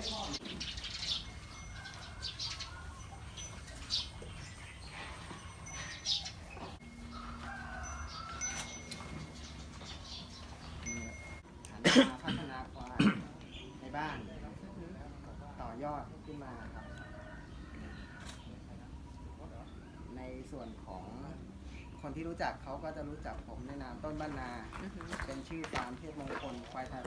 พัฒนาควายในบ้าน ต่อยอดขึ้นมาครับ ในส่วนของคนที่รู้จักเขาก็จะรู้จักผมในนามต้นบ้านนา เป็นชื่อตามเทพมงคลควายไทย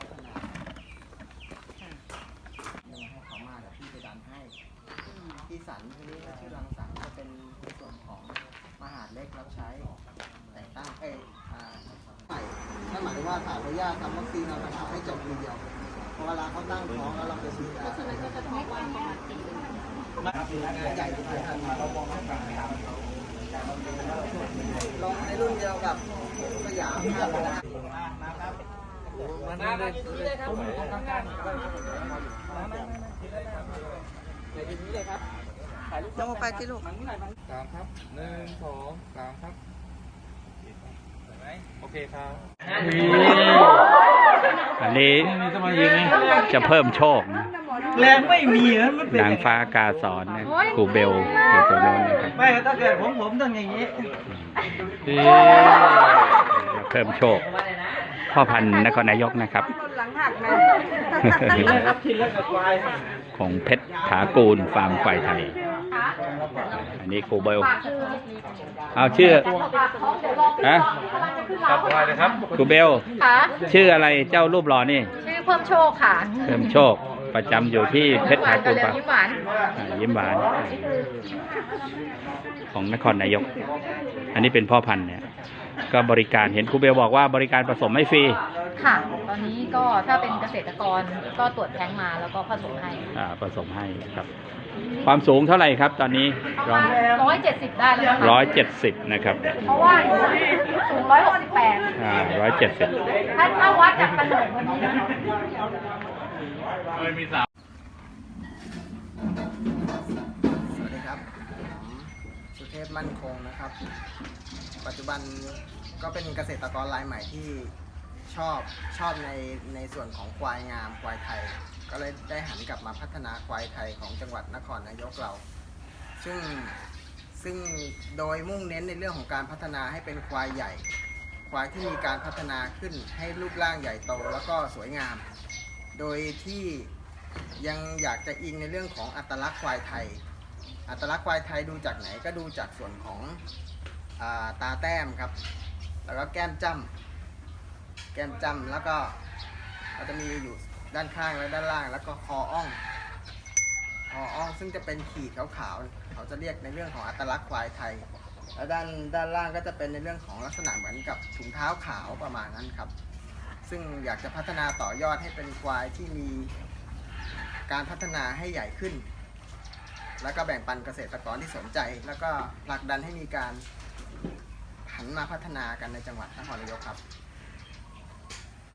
ว่าถ่ายพยาธิทำวัคซีนเราทำให้จบทีเดียวพอเวลาเขาตั้งท้องแล้วเราไปฉีดยาฉะนั้นก็จะท้องว่างประมาณสี่เดือนใหญ่ที่สุดเรามองให้ฟังครับลงในรุ่นเดียวกับสยามครับมาครับมามาทีนี้เลยครับผมของกลางๆมามาเดี๋ยวทีนี้เลยครับถ่ายรูปลงไปที่ลูกมันนี่หน่อยมันกลางครับหนึ่งสองกลางครับเห็นไหม โอเคครับอันนี้จะเพิ่มโชคนะแรงไม่มีนะมันเป็นนางฟ้ากาสอนนะครูเบลอยู่ตรงโน้นนะครับไม่ถ้าเกิดผมผมต้องอย่างนี้จะเพิ่มโชค พ่อพันธุ์นครนายกนะครับหลังหักนะกินเลยครับกินแล้วกับควายของเพชรถากูลฟาร์มควายไทย อันนี้ครูเบลเอาชื่อฮะกับควายนะครับครูเบลค่ะชื่ออะไรเจ้ารูปหล่อนี่ชื่อเพิ่มโชคค่ะ เพิ่มโชค ประจำอยู่ที่เพชรถากูลเร็ฟาวร์มยิ้มหวานอ่ายิ้มหวาน ของนครนายก อันนี้เป็นพ่อพันธุ์เนี่ย ก็บริการเห็นครูเบลบอกว่าบริการผสมไม่ฟรีค่ะ ตอนนี้ก็ถ้าเป็นเกษตรกรก็ตรวจแท้งมาแล้วก็ผสมให้อ่าผสมให้ครับ ความสูงเท่าไหร่ครับ ตอนนี้ประมาณร้อยเจ็ดสิบได้แล้วนะคะร้อยเจ็ดสิบนะครับเพราะว่าสูงร้อยหกสิบแปดอ่าร้อยเจ็ดสิบ ถ้าถ้าวัดจากกระโหลกวันนี้นะคะ มีสวัสดีครับผมสุเทพมั่นคงนะครับ ปัจจุบันก็เป็นเกษตรกรรายใหม่ที่ชอบชอบในในส่วนของควายงามควายไทย ก็เลยได้หันกลับมาพัฒนาควายไทยของจังหวัดนครนายกเรา ซึ่งซึ่งโดยมุ่งเน้นในเรื่องของการพัฒนาให้เป็นควายใหญ่ ควายที่มีการพัฒนาขึ้นให้รูปร่างใหญ่โตแล้วก็สวยงาม โดยที่ยังอยากจะอิงในเรื่องของอัตลักษณ์ควายไทย อัตลักษณ์ควายไทยดูจากไหนก็ดูจากส่วนของอาตาแต้มครับ แล้วก็แก้มจ้ำแก้มจ้ำแล้วก็เราจะมีอยู่ด้านข้างและด้านล่าง แล้วก็คออ่องคออ่องซึ่งจะเป็นขีดขาวๆเขาจะเรียกในเรื่องของอัตลักษณ์ควายไทย แล้วด้านด้านล่างก็จะเป็นในเรื่องของลักษณะเหมือนกับถุงเท้าขาวประมาณนั้นครับ ซึ่งอยากจะพัฒนาต่อยอดให้เป็นควายที่มีการพัฒนาให้ใหญ่ขึ้น แล้วก็แบ่งปันเกษตรกรที่สนใจ แล้วก็ผลักดันให้มีการหันมาพัฒนากันในจังหวัดนครนายกครับ